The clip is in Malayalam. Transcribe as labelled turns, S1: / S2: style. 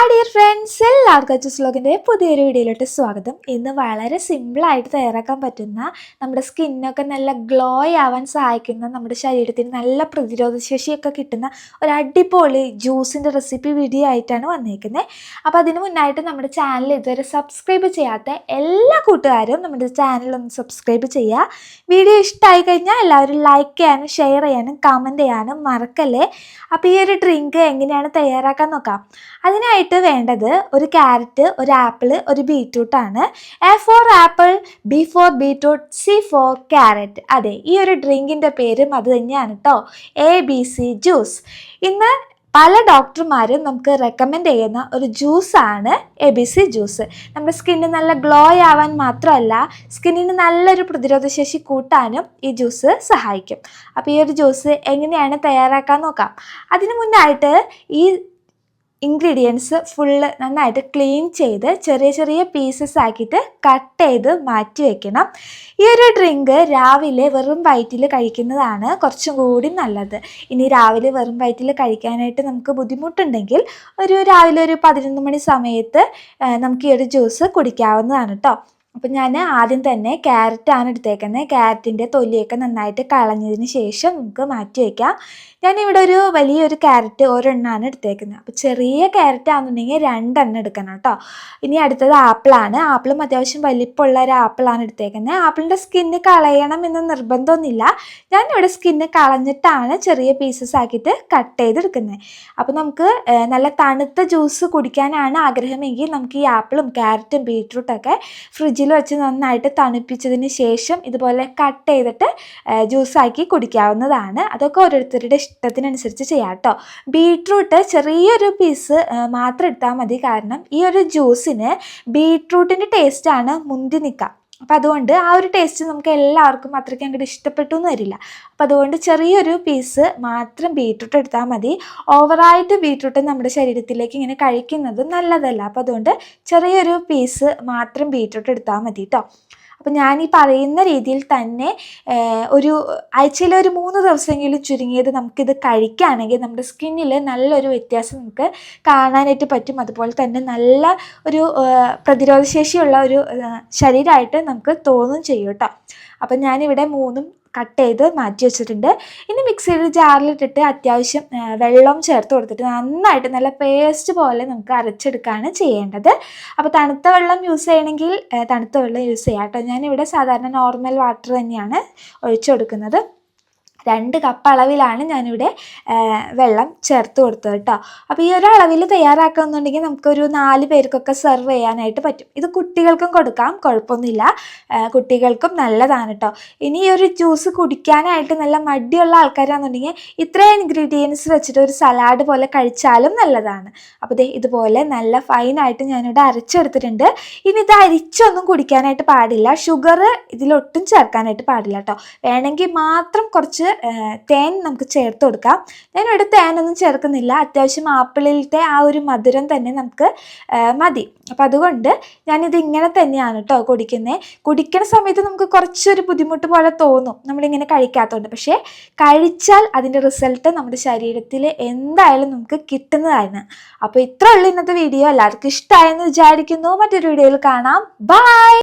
S1: ഹായ് ഡിയർ ഫ്രണ്ട്സ് എല്ലാവർക്കും അച്ചസ് വ്ളോഗിൻ്റെ പുതിയൊരു വീഡിയോയിലോട്ട് സ്വാഗതം ഇന്ന് വളരെ സിമ്പിളായിട്ട് തയ്യാറാക്കാൻ പറ്റുന്ന നമ്മുടെ സ്കിന്നൊക്കെ നല്ല ഗ്ലോ ആവാൻ സഹായിക്കുന്ന നമ്മുടെ ശരീരത്തിന് നല്ല പ്രതിരോധശേഷിയൊക്കെ കിട്ടുന്ന ഒരു അടിപൊളി ജ്യൂസിൻ്റെ റെസിപ്പി വീഡിയോ ആയിട്ടാണ് വന്നിരിക്കുന്നത് അപ്പോൾ അതിന് മുന്നായിട്ട് നമ്മുടെ ചാനൽ ഇതുവരെ സബ്സ്ക്രൈബ് ചെയ്യാത്ത എല്ലാ കൂട്ടുകാരും നമ്മുടെ ചാനൽ ഒന്ന് സബ്സ്ക്രൈബ് ചെയ്യുക വീഡിയോ ഇഷ്ടമായി കഴിഞ്ഞാൽ എല്ലാവരും ലൈക്ക് ചെയ്യാനും ഷെയർ ചെയ്യാനും കമൻറ്റ് ചെയ്യാനും മറക്കല്ലേ അപ്പോൾ ഈ ഒരു ഡ്രിങ്ക് എങ്ങനെയാണ് തയ്യാറാക്കാൻ നോക്കാം അതിനായിട്ട് ഇതിനായിട്ട് വേണ്ടത് ഒരു ക്യാരറ്റ് ഒരു ആപ്പിൾ ഒരു ബീറ്റ്റൂട്ടാണ് A for apple B for beetroot C for carrot അതെ ഈ ഒരു ഡ്രിങ്കിൻ്റെ പേരും അത് തന്നെയാണ് കേട്ടോ എ ബി സി ജ്യൂസ് ഇന്ന് പല ഡോക്ടർമാരും നമുക്ക് റെക്കമെൻഡ് ചെയ്യുന്ന ഒരു ജ്യൂസാണ് എ ബി സി ജ്യൂസ് നമ്മുടെ സ്കിന്നിന് നല്ല ഗ്ലോ ആവാൻ മാത്രമല്ല സ്കിന്നിന് നല്ലൊരു പ്രതിരോധശേഷി കൂട്ടാനും ഈ ജ്യൂസ് സഹായിക്കും അപ്പോൾ ഈ ഒരു ജ്യൂസ് എങ്ങനെയാണ് തയ്യാറാക്കാൻ നോക്കാം അതിനു മുന്നായിട്ട് ഈ ഇൻഗ്രീഡിയൻസ് ഫുള്ള് നന്നായിട്ട് ക്ലീൻ ചെയ്ത് ചെറിയ ചെറിയ പീസസ് ആക്കിയിട്ട് കട്ട് ചെയ്ത് മാറ്റി വെക്കണം ഈ ഒരു ഡ്രിങ്ക് രാവിലെ വെറും വയറ്റിൽ കഴിക്കുന്നതാണ് കുറച്ചും കൂടി നല്ലത് ഇനി രാവിലെ വെറും വയറ്റിൽ കഴിക്കാനായിട്ട് നമുക്ക് ബുദ്ധിമുട്ടുണ്ടെങ്കിൽ ഒരു രാവിലെ ഒരു പതിനൊന്ന് മണി സമയത്ത് നമുക്ക് ഈ ഒരു ജ്യൂസ് കുടിക്കാവുന്നതാണ് കേട്ടോ അപ്പം ഞാൻ ആദ്യം തന്നെ ക്യാരറ്റാണ് എടുത്തേക്കുന്നത് ക്യാരറ്റിൻ്റെ തൊലിയൊക്കെ നന്നായിട്ട് കളഞ്ഞതിന് ശേഷം നമുക്ക് മാറ്റി വയ്ക്കാം ഞാനിവിടെ ഒരു വലിയൊരു ക്യാരറ്റ് ഒരെണ്ണമാണ് എടുത്തേക്കുന്നത് അപ്പോൾ ചെറിയ ക്യാരറ്റ് ആണെന്നുണ്ടെങ്കിൽ രണ്ടെണ്ണം എടുക്കണം കേട്ടോ ഇനി അടുത്തത് ആപ്പിളാണ് ആപ്പിളും അത്യാവശ്യം വലിപ്പമുള്ള ഒരു ആപ്പിളാണ് എടുത്തേക്കുന്നത് ആപ്പിളിൻ്റെ സ്കിന്ന് കളയണം എന്ന് നിർബന്ധമൊന്നുമില്ല ഞാനിവിടെ സ്കിന്ന് കളഞ്ഞിട്ടാണ് ചെറിയ പീസസ് ആക്കിയിട്ട് കട്ട് ചെയ്തെടുക്കുന്നത് അപ്പോൾ നമുക്ക് നല്ല തണുത്ത ജ്യൂസ് കുടിക്കാനാണ് ആഗ്രഹമെങ്കിൽ നമുക്ക് ഈ ആപ്പിളും ക്യാരറ്റും ബീട്രൂട്ടൊക്കെ ഫ്രിഡ്ജ് ഫ്രിഡ്ജിൽ വെച്ച് നന്നായിട്ട് തണുപ്പിച്ചതിന് ശേഷം ഇതുപോലെ കട്ട് ചെയ്തിട്ട് ജ്യൂസാക്കി കുടിക്കാവുന്നതാണ് അതൊക്കെ ഓരോരുത്തരുടെ ഇഷ്ടത്തിനനുസരിച്ച് ചെയ്യാം കേട്ടോ ബീട്രൂട്ട് ചെറിയൊരു പീസ് മാത്രം എടുത്താൽ മതി കാരണം ഈ ഒരു ജ്യൂസിന് ബീട്രൂട്ടിൻ്റെ ടേസ്റ്റാണ് മുന്തി നിൽക്കുക അപ്പം അതുകൊണ്ട് ആ ഒരു ടേസ്റ്റ് നമുക്ക് എല്ലാവർക്കും അത്രയ്ക്ക് അങ്ങോട്ട് ഇഷ്ടപ്പെട്ടു എന്ന് വരില്ല അപ്പം അതുകൊണ്ട് ചെറിയൊരു പീസ് മാത്രം ബീട്രൂട്ട് എടുത്താൽ മതി ഓവറായിട്ട് ബീട്രൂട്ട് നമ്മുടെ ശരീരത്തിലേക്ക് ഇങ്ങനെ കഴിക്കുന്നത് നല്ലതല്ല അപ്പം അതുകൊണ്ട് ചെറിയൊരു പീസ് മാത്രം ബീട്രൂട്ട് എടുത്താൽ മതി കേട്ടോ അപ്പം ഞാൻ ഈ പറയുന്ന രീതിയിൽ തന്നെ ഒരു ആഴ്ചയിൽ ഒരു മൂന്ന് ദിവസമെങ്കിലും ചുരുങ്ങിയത് നമുക്കിത് കഴിക്കുകയാണെങ്കിൽ നമ്മുടെ സ്കിന്നിൽ നല്ലൊരു വ്യത്യാസം നമുക്ക് കാണാനായിട്ട് പറ്റും അതുപോലെ തന്നെ നല്ല ഒരു പ്രതിരോധശേഷിയുള്ള ഒരു ശരീരമായിട്ട് നമുക്ക് തോന്നും ചെയ്യും കേട്ടോ അപ്പം ഞാനിവിടെ മൂന്നും കട്ട് ചെയ്ത് മാറ്റി വെച്ചിട്ടുണ്ട് ഇനി മിക്സിയിൽ ജാറിലിട്ടിട്ട് അത്യാവശ്യം വെള്ളം ചേർത്ത് കൊടുത്തിട്ട് നന്നായിട്ട് നല്ല പേസ്റ്റ് പോലെ നമുക്ക് അരച്ചെടുക്കുകയാണ് ചെയ്യേണ്ടത് അപ്പോൾ തണുത്ത വെള്ളം യൂസ് ചെയ്യണമെങ്കിൽ തണുത്ത വെള്ളം യൂസ് ചെയ്യാം കേട്ടോ ഞാനിവിടെ സാധാരണ നോർമൽ വാട്ടർ തന്നെയാണ് ഒഴിച്ചു കൊടുക്കുന്നത് രണ്ട് കപ്പ് അളവിലാണ് ഞാനിവിടെ വെള്ളം ചേർത്ത് കൊടുത്തത് കേട്ടോ അപ്പോൾ ഈ ഒരു അളവിൽ തയ്യാറാക്കുകയെന്നുണ്ടെങ്കിൽ നമുക്കൊരു നാല് പേർക്കൊക്കെ സെർവ് ചെയ്യാനായിട്ട് പറ്റും ഇത് കുട്ടികൾക്കും കൊടുക്കാം കുഴപ്പമൊന്നുമില്ല കുട്ടികൾക്കും നല്ലതാണ് കേട്ടോ ഇനി ഈ ഒരു ജ്യൂസ് കുടിക്കാനായിട്ട് നല്ല മടിയുള്ള ആൾക്കാരാണെന്നുണ്ടെങ്കിൽ ഇത്രയും ഇൻഗ്രീഡിയൻസ് വെച്ചിട്ട് ഒരു സലാഡ് പോലെ കഴിച്ചാലും നല്ലതാണ് അപ്പോൾ ദേ ഇതുപോലെ നല്ല ഫൈനായിട്ട് ഞാനിവിടെ അരച്ചെടുത്തിട്ടുണ്ട് ഇനി ഇത് അരിച്ചൊന്നും കുടിക്കാനായിട്ട് പാടില്ല ഷുഗർ ഇതിലൊട്ടും ചേർക്കാനായിട്ട് പാടില്ല കേട്ടോ വേണമെങ്കിൽ മാത്രം കുറച്ച് തേൻ നമുക്ക് ചേർത്ത് കൊടുക്കാം ഞാനിവിടെ തേനൊന്നും ചേർക്കുന്നില്ല അത്യാവശ്യം ആപ്പിളിലത്തെ ആ ഒരു മധുരം തന്നെ നമുക്ക് മതി അപ്പം അതുകൊണ്ട് ഞാനിത് ഇങ്ങനെ തന്നെയാണ് കേട്ടോ കുടിക്കുന്നത് കുടിക്കുന്ന സമയത്ത് നമുക്ക് കുറച്ചൊരു ബുദ്ധിമുട്ട് പോലെ തോന്നും നമ്മളിങ്ങനെ കഴിക്കാത്തതുകൊണ്ട് പക്ഷേ കഴിച്ചാൽ അതിൻ്റെ റിസൾട്ട് നമ്മുടെ ശരീരത്തിൽ എന്തായാലും നമുക്ക് കിട്ടുന്നതാണ് അപ്പോൾ ഇത്രയുള്ളൂ ഇന്നത്തെ വീഡിയോ എല്ലാവർക്കും ഇഷ്ടമായെന്ന് വിചാരിക്കുന്നു മറ്റൊരു വീഡിയോയിൽ കാണാം ബായ്